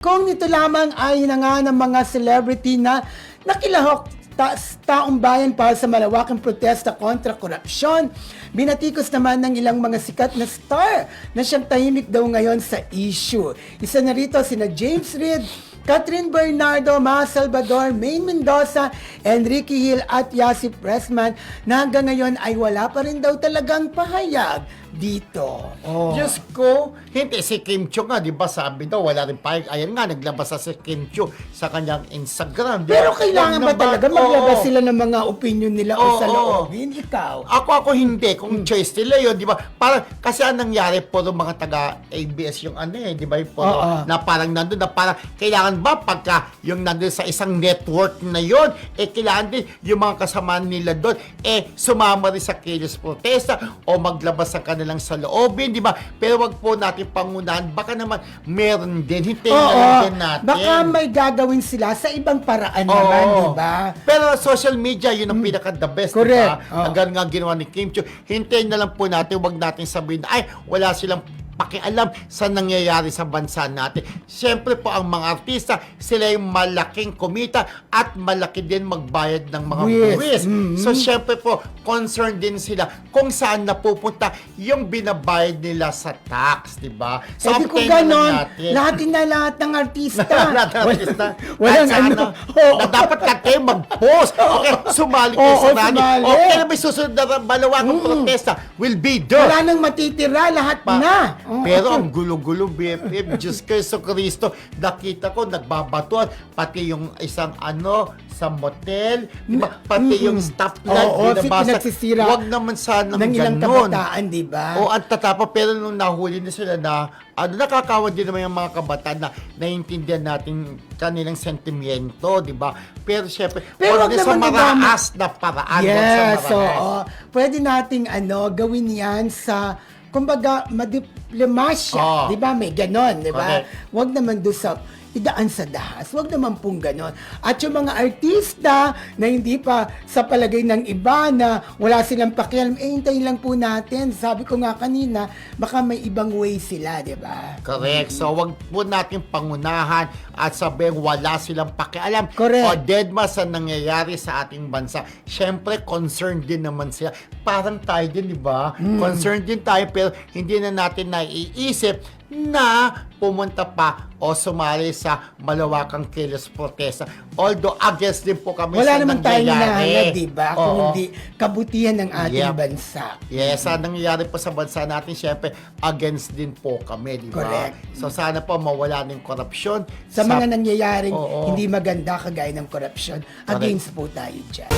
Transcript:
Kung ito lamang ay nga ng mga celebrity na nakilahok ta- taong bayan para sa malawakang protesta kontra korupsyon, binatikos naman ng ilang mga sikat na star na siyang tahimik daw ngayon sa issue. Isa na rito sina James Reid, Catherine Bernardo, Ma Salvador, Maine Mendoza, Enrique Hill at Yasip Pressman na hanggang ngayon ay wala pa rin daw talagang pahayag dito. Oh. Diyos ko, hindi si Kim Chiu nga, di ba sabi daw, wala rin pahig. Ayan nga, naglabas na si Kim Chiu sa kanyang Instagram. di? Pero kailangan ba talaga maglabas oo. sila ng mga opinion nila o Oo, sa oo. loobin? Ikaw. Ako, ako hindi. Hmm. Kung choice nila yun, di ba? Parang, kasi ang nangyari, puro mga taga-ABS yung ano eh, di ba? Yung puro, Oo. na parang nandun, na parang, kailangan ba pagka yung nandun sa isang network na yun, eh, kailangan din yung mga kasamaan nila doon, eh, sumama rin sa kilos protesta o maglabas ng kanilang sa loobin, di ba? Pero wag po natin pangunahan, baka naman meron din, hintayin na lang din natin. Baka may gagawin sila sa ibang paraan Oo. naman, di ba? Pero social media, yun ang pinaka the best, Hmm. Correct. diba? Oo. Nga ginawa ni Kim Chiu. Hintayin na lang po natin, wag natin sabihin, na, ay, wala silang pakialam sa nangyayari sa bansa natin. Siyempre po, ang mga artista, sila yung malaking kumita at malaki din magbayad ng mga Buwis. buwis. Mhm. So, siyempre po, concerned din sila kung saan napupunta yung binabayad nila sa tax, di ba? So, eh, kung ganon, lahat na lahat ng artista. Lahat ng artista. Walang ano. ano, na dapat ka kayo mag-post. Okay, sumali kayo Oo, sa rally. sumali. Okay may susunod na malawakang protesta will be there. Wala nang matitira, lahat Pa- na. Pero ang gulo-gulo, BFF, Diyos ko, so Kristo, nakita ko, nagbabatuan, pati yung isang ano, sa motel, di ba? pati yung staff na Oo, si binabasa. Huwag naman sana ng ilang ganun. kabataan, di ba? O ang tatapa, pero nung nahuli na sila na, ano, nakakawa din naman yung mga kabataan na naiintindihan natin kanilang sentimiento, di ba? Pero syempre, Pero wag sa maraas na paraan. Yes, so maraas. pwede nating ano, gawin yan sa kumbaga madiplomasya, Oo. 'di ba? May ganon, 'di ba? Correct. Wag naman do sa idaan sa dahas. Wag naman pong ganon. At yung mga artista na hindi pa sa palagay ng iba na wala silang pakialam, eh hintayin lang po natin. Sabi ko nga kanina, baka may ibang way sila, 'di ba? Correct. So, wag po natin pangunahan at sabihin wala silang pakialam Correct. o deadma sa nangyayari sa ating bansa. Siyempre, concerned din naman sila. Parang tayo din, di ba? Hmm. Concerned din tayo pero hindi na natin naiisip na pumunta pa o sumali sa malawakang kilos protesta. Although, against din po kami Wala sa naman nangyayari. hinahanap, 'di ba? Kung Oo. hindi kabutihan ng ating Yep. bansa. Yes, sa nangyayari po sa bansa natin, syempre, against din po kami, di ba? Correct. So, sana po mawala ng korupsyon. sa mga nangyayaring Oo. hindi maganda kagaya ng korupsyon, against po tayo dyan.